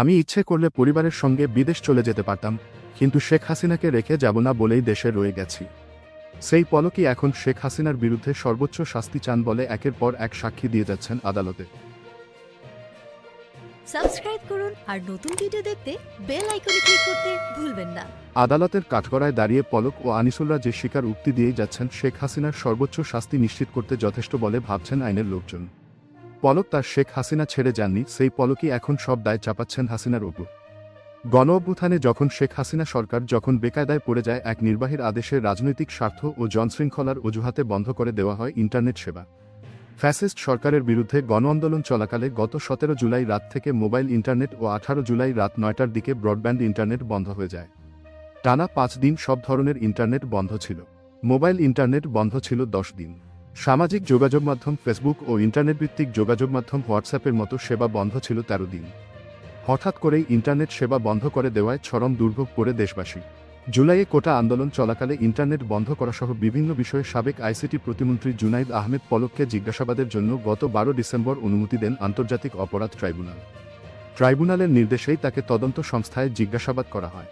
আমি ইচ্ছে করলে পরিবারের সঙ্গে বিদেশ চলে যেতে পারতাম কিন্তু শেখ হাসিনাকে রেখে যাব না বলেই দেশে রয়ে গেছি। সেই পলকই এখন শেখ হাসিনার বিরুদ্ধে সর্বোচ্চ শাস্তি চান বলে একের পর এক সাক্ষী দিয়ে যাচ্ছেন আদালতে। সাবস্ক্রাইব করুন আর নতুন ভিডিও দেখতে বেল আইকনে ক্লিক করতে ভুলবেন না। আদালতের কাঠগড়ায় দাঁড়িয়ে পলক ও আনিসুল্লাহ যে শিকার উক্তি দিয়েই যাচ্ছেন শেখ হাসিনার সর্বোচ্চ শাস্তি নিশ্চিত করতে যথেষ্ট বলে ভাবছেন আইনের লোকজন। পলক তার শেখ হাসিনা ছেড়ে যাননি, সেই পলকই এখন সব দায় চাপাচ্ছেন হাসিনার ওপর। গণ অভ্যুত্থানে যখন শেখ হাসিনা সরকার যখন বেকায়দায় পড়ে যায়, এক নির্বাহীর আদেশে রাজনৈতিক স্বার্থ ও জনশৃঙ্খলার অজুহাতে বন্ধ করে দেওয়া হয় ইন্টারনেট সেবা। ফ্যাসিস্ট সরকারের বিরুদ্ধে গণ আন্দোলন চলাকালে গত সতেরো জুলাই রাত থেকে মোবাইল ইন্টারনেট ও আঠারো জুলাই রাত নয়টার দিকে ব্রডব্যান্ড ইন্টারনেট বন্ধ হয়ে যায়। টানা পাঁচ দিন সব ধরনের ইন্টারনেট বন্ধ ছিল। মোবাইল ইন্টারনেট বন্ধ ছিল দশ দিন। সামাজিক যোগাযোগ মাধ্যম ফেসবুক ও ইন্টারনেট ভিত্তিক যোগাযোগ মাধ্যম হোয়াটসঅ্যাপের মতো সেবা বন্ধ ছিল তেরো দিন। হঠাৎ করেই ইন্টারনেট সেবা বন্ধ করে দেওয়ায় চরম দুর্ভোগ পড়ে দেশবাসী। জুলাইয়ে কোটা আন্দোলন চলাকালে ইন্টারনেট বন্ধ করা সহ বিভিন্ন বিষয়ে সাবেক আইসিটি প্রতিমন্ত্রী জুনাইদ আহমেদ পলককে জিজ্ঞাসাবাদের জন্য গত বারো ডিসেম্বর অনুমতি দেন আন্তর্জাতিক অপরাধ ট্রাইব্যুনাল। ট্রাইব্যুনালের নির্দেশেই তাকে তদন্ত সংস্থায় জিজ্ঞাসাবাদ করা হয়।